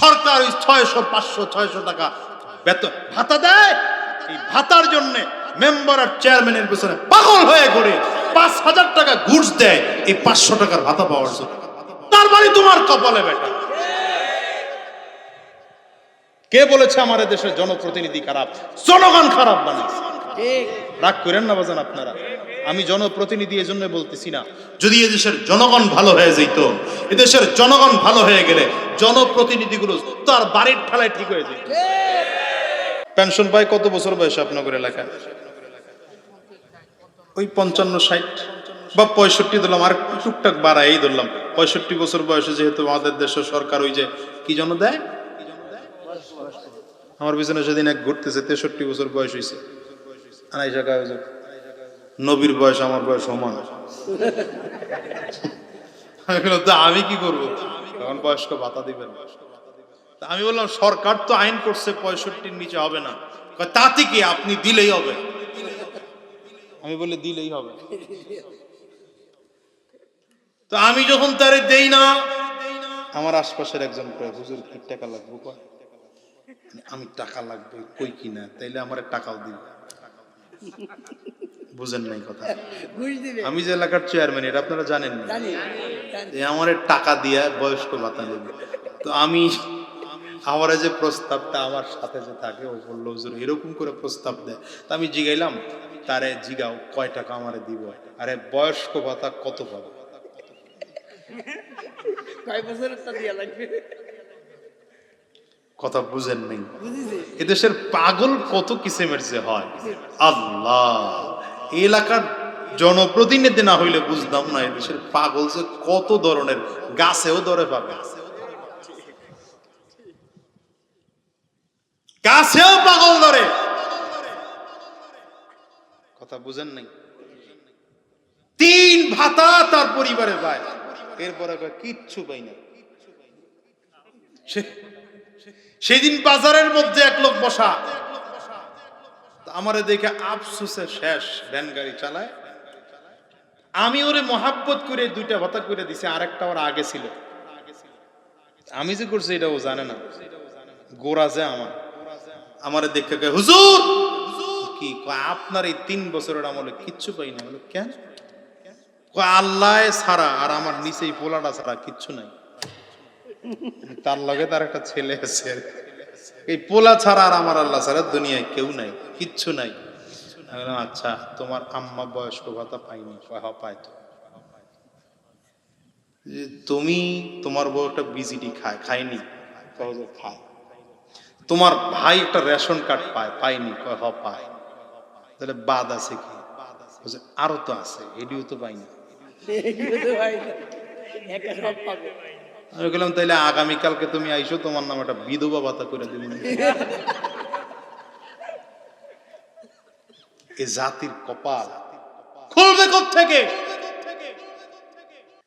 সরকার ওই ছয়শো, পাঁচশো, ছয়শো টাকা বেতন ভাতা দেয়? এই ভাতার জন্য মেম্বার আর চেয়ারম্যানের পেছনে পাগল হয়ে ঘুরে পাঁচ হাজার টাকা ঘুষ দেয়। এই পাঁচশো টাকার ভাতা পাওয়ার জন্য। তার বাড়ি তোমার কপালে বেটা কে বলেছে আমার দেশের জনপ্রতিনিধি খারাপ? জনগণ খারাপ বানাইছে রাগ করেন না বাজান আপনারা। আমি জনপ্রতিনিধি এই জন্য বলতেছি না। যদি এদেশের জনগণ ভালো হয়ে যেত, এদেশের জনগণ ভালো হয়ে গেলে জনপ্রতিনিধিগুলো তার বাড়ির ঠেলায় ঠিক হয়ে যেত। পেনশন পায় কত বছর বয়সে আপনাদের এলাকায়? ওই পঞ্চান্ন, ষাট বা পঁয়ষট্টি ধরলাম, আর টুকটাক বাড়াই ধরলাম। পঁয়ষট্টি বছর বয়সে যেহেতু আমাদের দেশের সরকার ওই যে কি জন্য দেয়? আমার পিছনে সেদিন এক ঘুরতেছে তেষট্টি বছর বয়স হয়েছে টাকা হয়েছে নবীর বয়স, আমার বয়স সমান। আমি আমি কি করব? তখন বয়স্ক ভাতা দিবেন। তা আমি বললাম, সরকার তো আইন করছে, পঁয়ষট্টির নিচে হবে না। তাতে কি? আপনি দিলেই হবে। আমি বলে দিলেই হবে। তো আমি যখন তারে দেই না, আমার আশপাশের একজন হুজুর কি টাকা লাগবে। আমি টাকা লাগবে, কই কিনা? তাইলে আমার টাকাও দিবে বুঝেন নাই কথা। আমি যে এলাকার চেয়ারম্যান এটা আপনারা জানেন না। আমার টাকা দিয়া বয়স্ক ভাতা নেবে তো আমি আমার যে প্রস্তাবটা আমার সাথে যে থাকে ও বলল হুজুর এরকম করে প্রস্তাব দেয়। তা আমি জিগাইলাম তারে জিগাও কয় টাকা আমারে দিব? আরে বয়স্ক ভাতা কত পাবো কয় বছরের দিয়া লাগবে? কথা বুঝেন নাই। এদেশের পাগল কত কিসেমের যে হয়। আল্লাহ এলাকার জনপ্রতিনিধি না হইলে বুঝতাম না এদেশের পাগল যে কত ধরনের গাছেও ধরে পাবে। গাছেও পাগল ধরে। কথা বুঝেন নাই। তিন ভাতা তার পরিবারে পায় এরপরে কিচ্ছু পাই না। সেদিন বাজারের মধ্যে এক লোক বসা। আমারে দেখে আফসোসে শেষ ভ্যান গাড়ি চালায়। আমি ওরে মহাব্বত করে দুইটা ভাতা করে দিছি আরেকটা ওর আগে ছিল। আমি যে করছি এটা ও জানে না। গোড়া যে আমার। আমারে দেখে কয়, হুজুর! কি আপনার এই তিন বছরের আমলে কিচ্ছু পাই না। কেন? আল্লাহ ছাড়া আর আমার নিচেই পোলাটা ছাড়া কিচ্ছু নাই। তার লগে তার একটা ছেলে আছে এই পোলা ছাড়া আর আমার আল্লাহ ছাড়া দুনিয়ায় কেউ নাই কিচ্ছু নাই। আচ্ছা তোমার আম্মা বয়স্ক ভাতা পাইনি কয়, "হ্যাঁ, পায় তো? তুমি তোমার বউ একটা বিজিটি খায় খায়নি? খায়। তোমার ভাই একটা রেশন কার্ড পায় পায়নি? কয় হ পায়। তাহলে বাদ আছে কি? আরও তো আছে এডিও তো পাইনি। আমি বললাম তাইলে আগামীকালকে তুমি আইসো, তোমার নাম একটা বিধবা ভাতা করে দিল এ জাতির কপাল খুলবে থেকে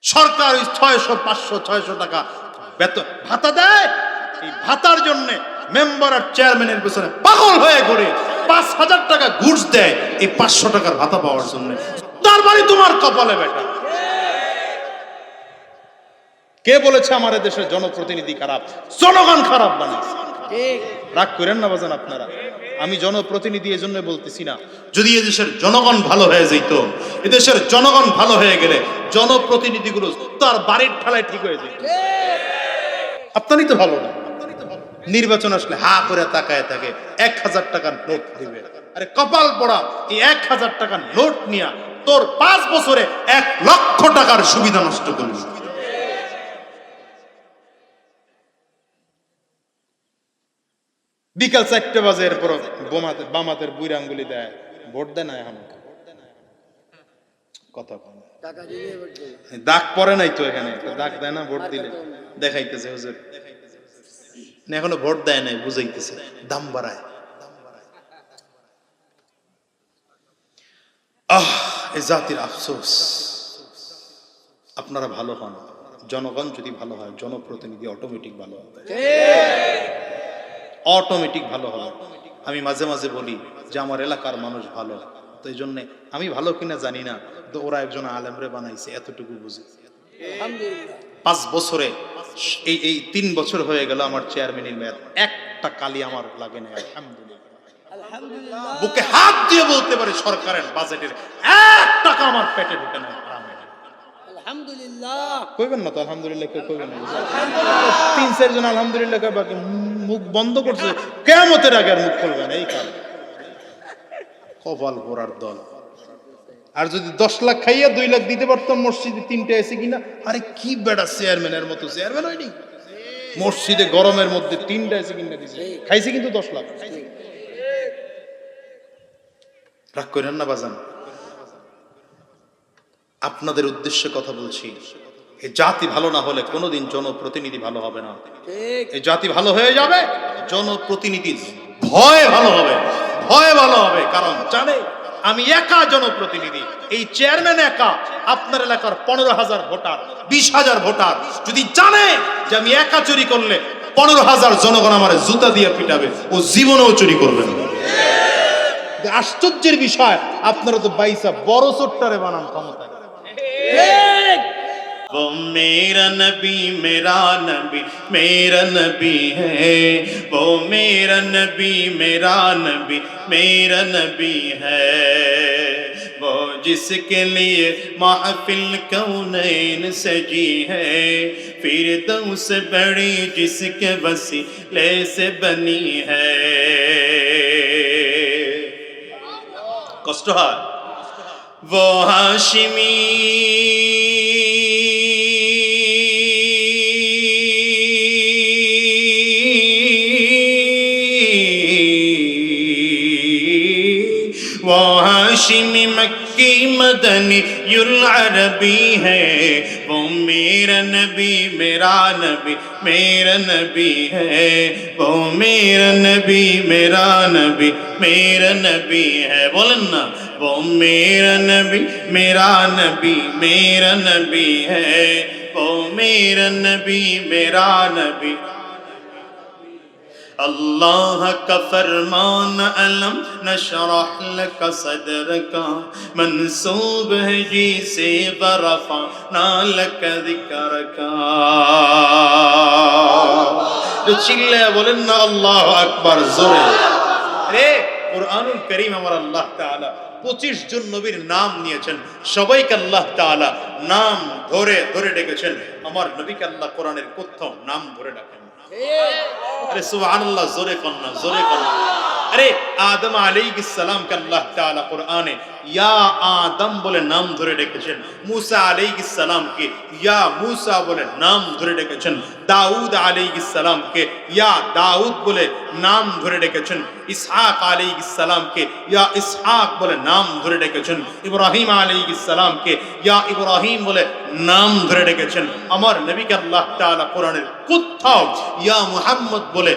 সরকার ছয়শো, পাঁচশো, ছয়শো টাকা বেতন ভাতা দেয়? এই ভাতার জন্য মেম্বার আর চেয়ারম্যানের পেছনে পাগল হয়ে ঘুরে পাঁচ হাজার টাকা ঘুষ দেয় এই পাঁচশো টাকার ভাতা পাওয়ার জন্য। তার বাড়ি তোমার কপালে বেটা। কে বলেছে আমার দেশের জনপ্রতিনিধি খারাপ? জনগণ খারাপ বানাইছে রাগ করেন না বাজান আপনারা। আমি জনপ্রতিনিধি এই জন্য বলতেছি না। যদি এদেশের জনগণ ভালো হয়ে যেত এদেশের জনগণ ভালো হয়ে গেলে জনপ্রতিনিধিগুলো তার বাড়ির ঠেলায় ঠিক হয়ে যেত। আপনারই তো ভালো না। নির্বাচন আসলে হা করে তাকায় থাকে এক হাজার টাকার নোট দিবে। আরে কপাল পড়া এই এক হাজার টাকার নোট নিয়া তোর পাঁচ বছরে এক লক্ষ টাকার সুবিধা নষ্ট করবি বিকাল চারটে বাজে এরপর বোমাতে বামাতের বুড়ি আঙ্গুলি দেয়। ভোট দেয় না এখন। কথা। দাগ পরে নাই তো এখানে। দাগ দেয় না ভোট দিলে। দেখাইতেছে হুজুর। এখনও ভোট দেয় নাই বুঝাইতেছে। দাম বাড়ায়। আহ এ জাতির আফসোস। আপনারা ভালো হন। জনগণ যদি ভালো হয় জনপ্রতিনিধি অটোমেটিক ভালো হবে। অটোমেটিক ভালো হবে। আমি মাঝে মাঝে বলি যে আমার এলাকার মানুষ ভালো। তো এই জন্যে আমি ভালো কিনা জানি না তো ওরা একজন আলেমরে বানাইছে এতটুকু বুঝি। পাঁচ বছরে এই এই তিন বছর হয়ে গেল আমার চেয়ারম্যানের মেয়াদ। একটা কালি আমার লাগে না আলহামদুলিল্লাহ। বুকে হাত দিয়ে বলতে পারে সরকারের বাজেটের এক টাকা আমার পেটে ঢুকে হারামের। আলহামদুলিল্লাহ। কইবেন না তো আলহামদুলিল্লাহ কেউ কইবেন না। তিন চারজন আলহামদুলিল্লাহ বাকি মুখ বন্ধ করছে কেমতের আগে আর মুখ খুলবে না, এই কাল কপাল পোড়ার দল। আর যদি দশ লাখ খাইয়া দুই লাখ দিতে পারতাম মসজিদে তিনটে এসে কিনা? আরে কি বেড়া চেয়ারম্যানের মতো, চেয়ারম্যান হয়নি? মসজিদে গরমের মধ্যে তিনটা এসে কিনা দিছে? খাইছে কিন্তু দশ লাখ। রাগ করেন না বাজান। আপনাদের উদ্দেশ্যে কথা বলছি। এই জাতি ভালো না হলে কোনোদিন জনপ্রতিনিধি ভালো হবে না। এই জাতি ভালো হয়ে যাবে জনপ্রতিনিধি ভয় ভালো হবে ভয় ভালো হবে। কারণ জানে আমি একা জনপ্রতিনিধি এই চেয়ারম্যান একা। আপনার এলাকার পনেরো হাজার ভোটার বিশ হাজার ভোটার। যদি জানে যে আমি একা চুরি করলে পনেরো হাজার জনগণ আমার জুতা দিয়ে পিটাবে ও জীবনেও চুরি করবে না। আশ্চর্যের বিষয় আপনারা তো বাইসা বড় চোট্টারে বানান ক্ষমতায়। ঠিক। वो मेरा नबी मेरा नबी मेरा नबी है। वो मेरा नबी मेरा नबी मेरा नबी है। वो जिसके लिए महफिल कौन सजी है? फिर तो से बड़ी जिसके बसी ले से बनी है। कस्टोहार वो हाशिमी हाशिमी मक्की मदनी युल अरबी है वो मेरा नबी मेरा नबी मेरा नबी है वो मेरा नबी मेरा नबी मेरा नबी है बोलन ना वो मेरा नबी मेरा नबी मेरा नबी है वो मेरा नबी मेरा नबी الله كفرمان ألم نشرح لك صدرك منسوب ہے جیسے برفعنا لك ذكرك তো চিল্লে বলেন না আল্লাহ আকবার জোরে। রে কোরআনুল করিম আমার আল্লাহ তাআলা পঁচিশ জন নবীর নাম নিয়েছেন। সবাইকে আল্লাহ তাআলা নাম ধরে ধরে ডেকেছেন। আমার নবীকে আল্লাহ কোরআনের কোথাও নাম ধরে ডাকেন। আরে সুবহানাল্লাহ জোরে কন্যা জোরে কন্না আরে আদম আলাইহিস সালাম কে আল্লাহ তাআলা কোরআনে ইয়া আদম বলে নাম ধরে ডেকেছেন, মুসা আলাইহিস কে ইয়া মুসা বলে নাম ধরে ডেকেছেন, দাউদ আলাইহিস ইয়া দাউদ বলে নাম ধরে ডেকেছেন, ইসহাক আলাইহিস কে ইয়া ইসহাক বলে নাম ধরে ডেকেছেন, ইব্রাহিম আলাইহিস সালাম কে ইয়া ইব্রাহিম বলে নাম ধরে ডেকেছেন। আমার নবীকে আল্লাহ তাআলা কোরআনের কোথাও ইয়া মুহাম্মদ বলে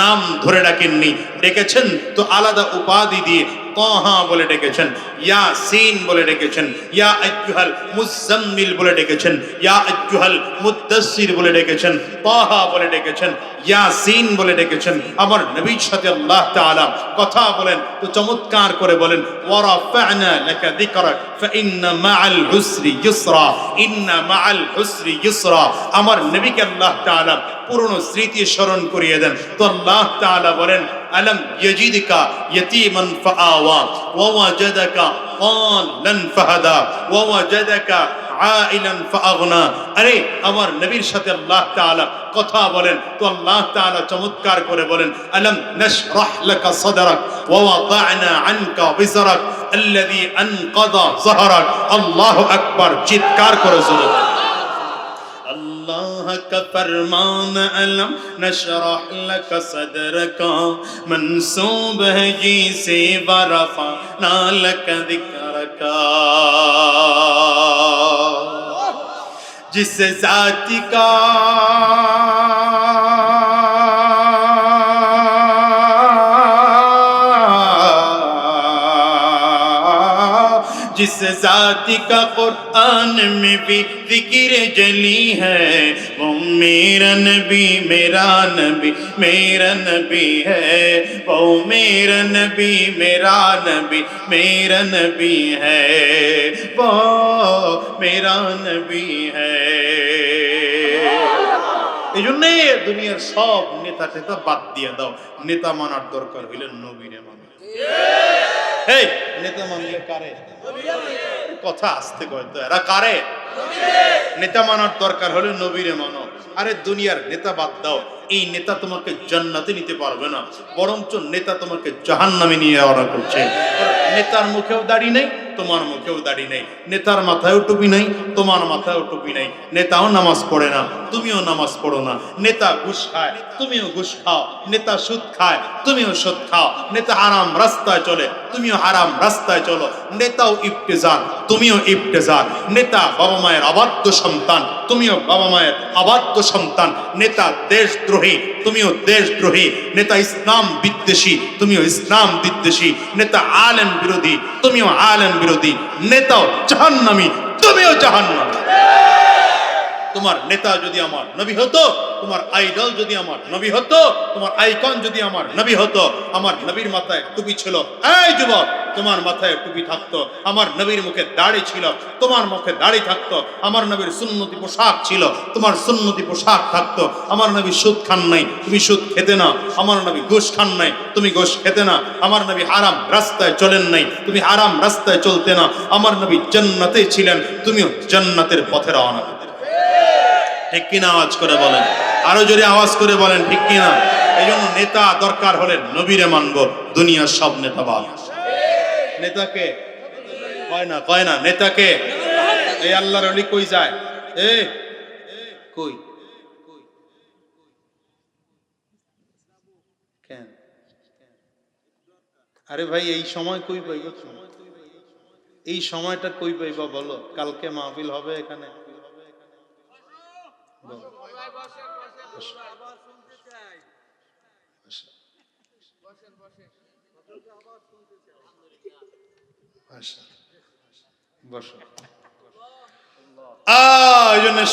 নাম ধরে ডাকেননি, ডেকেছেন তো আলাদা উপাধি দিয়ে তাহা বলে ডেকেছেন, ইয়া সিন বলে ডেকেছেন, ইয়া আইয়ুহাল মুজাম্মিল বলে ডেকেছেন, ইয়া আইয়ুহাল মুদ্দাসসির বলে ডেকেছেন, তাহা বলে ডেকেছেন, ইয়া সিন বলে ডেকেছেন। আমার নবীর সাথে আল্লাহ তাআলা কথা বলেন, তো চমৎকার করে বলেন, ওয়ারাফা'না লাকা যিকরাক ফাইন্না মা'আল হুসরি ইউসরা, ইন্না মা'আল হুসরি ইউসরা। আমার নবীকে আল্লাহ তাআলা পুরনো স্মৃতি স্মরণ করিয়ে দেন। তো আল্লাহ তাআলা বলেন আলম ইয়াজিদকা ইয়াতীমান ফাআওয়া ওয়া ওয়াজাদাকা ضالا ফাহাদা ওয়া ওয়াজাদাকা আইলান ফাআগনা আরে আমার নবীর সাথে আল্লাহ তাআলা কথা বলেন তো আল্লাহ তাআলা চমৎকার করে বলেন আলম নাশরাহ লাকা সাদরাক ওয়া ওয়াদা'না আনকা বিজরাক الذي انقض ظهرك আল্লাহু আকবার চিৎকার করে জোরে کا فرمان علم نشرح لك صدرك منصوب ہے جی سے ورفعنا لك ذکرك جس ذاتی کا جس ذات کا قرآن میں بھی ذکر جلی ہے وہ میرا نبی میرا نبی میرا نبی ہے وہ میرا نبی میرا نبی میرا نبی ہے وہ میرا نبی ہے এই জন্যে দুনিয়ার সব নেতা টেতা বাদ দিয়ে দাও নেতা মানার দরকার হইলে নবীরে মানে এই নেতা মানলে কারে? কথা আসতে কয় তো এরা কারে? নেতা মানার দরকার হলে নবীরে মানো। আরে দুনিয়ার নেতা বাদ দাও এই নেতা তোমাকে জান্নাতে নিতে পারবে না। বরঞ্চ নেতা তোমাকে জাহান্নামে নিয়ে করছে। নেতার মুখেও দাড়ি নেই তোমার মুখেও দাড়ি নেই। নেতার মাথায়ও টুপি নেই তোমার মাথায়ও টুপি নেই। নেতাও নামাজ পড়ে না তুমিও নামাজ পড়ো না। নেতা ঘুষ খায় তুমিও ঘুষ খাও। নেতা সুদ খায় তুমিও সুদ খাও। নেতা আরাম রাস্তায় চলে তুমিও হারাম, রাস্তায় চলো। নেতাও ইফতেজার, তুমিও ইফতেজার। নেতা বাবা মায়ের অবাধ্য সন্তান, তুমিও বাবা মায়ের অবাধ্য সন্তান। নেতা দেশদ্রোহী, তুমিও দেশদ্রোহী। নেতা ইসলাম বিদ্বেষী, তুমিও ইসলাম বিদ্বেষী। নেতা আলেম বিরোধী, তুমিও আলেম বিরোধী। নেতাও জাহান্নামী, তুমিও জাহান্নামী। তোমার নেতা যদি আমার নবী হতো, তোমার আইডল যদি আমার নবী হতো, তোমার আইকন যদি আমার নবী হতো, আমার নবীর মাথায় টুপি ছিল। এই যুবক, তোমার মাথায় টুপি থাকতো, আমার নবীর মুখে দাড়ি ছিল, তোমার মুখে দাড়ি থাকতো, আমার নবীর সুন্নতি পোশাক ছিল, তোমার সুন্নতি পোশাক থাকতো, আমার নবী সুদ খান নাই, তুমি সুদ খেতে না, আমার নবী ঘুষ খান নাই, তুমি ঘুষ খেতে না, আমার নবী হারাম রাস্তায় চলেন নাই, তুমি হারাম রাস্তায় চলতে না, আমার নবী জান্নাতে ছিলেন, তুমিও জান্নাতের পথে রওনা ঠিক কিনা আওয়াজ করে বলেন। আরও জোরে আওয়াজ করে বলেন, ঠিক কিনা? এই জন্য নেতা দরকার হলে নবীরে মানব, দুনিয়ার সব নেতা বাদ। নেতাকে কয় না কয় না নেতাকে এই আল্লাহর অলি কই যায়? এ, কই? আরে ভাই, এই সময় কই পাইব এই সময়টা কই পাইবা বলো? কালকে মাহফিল হবে এখানে বলো। আচ্ছা। বসো আহ, এই জন্য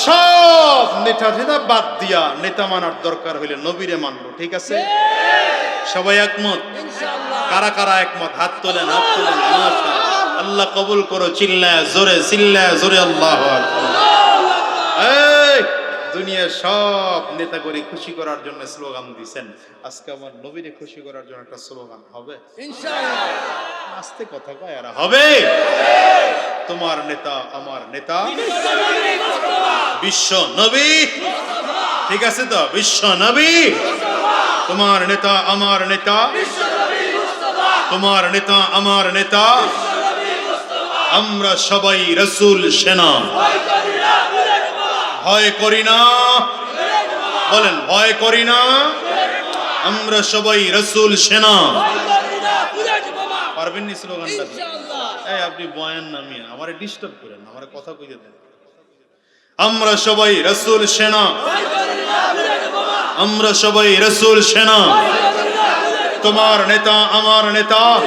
সব নেতা বাদ দিয়া নেতা মানার দরকার হইলে নবীরে মানবো ঠিক আছে সবাই একমত কারা কারা একমত হাত তোলেন হাত তোলেন আল্লাহ কবুল করো চিল্লা জোরে চিল্লা জোরে, আল্লাহ এই দুনিয়ার সব নেতা করে খুশি করার জন্য স্লোগান দিছেন। আজকে আমার নবীরে খুশি করার জন্য একটা স্লোগান হবে। আস্তে কথা কয় আর হবে। তোমার নেতা, আমার নেতা। বিশ্ব নবী। ঠিক আছে তো? বিশ্ব নবী। তোমার নেতা, আমার নেতা। তোমার নেতা, আমার নেতা। আমরা সবাই রসুল, সেনা। ভয় করি না। বলেন ভয় করি না। আমরা সবাই রসুল সেনা। পারবেন নি স্লোগানটা এই আপনি বয়ান নামিয়ে আমারে ডিস্টার্ব করেন আমারে কথা কইতে দেন। আমরা সবাই রসুল সেনা। আমরা সবাই রসুল সেনা। তোমার নেতা আমার নেতা।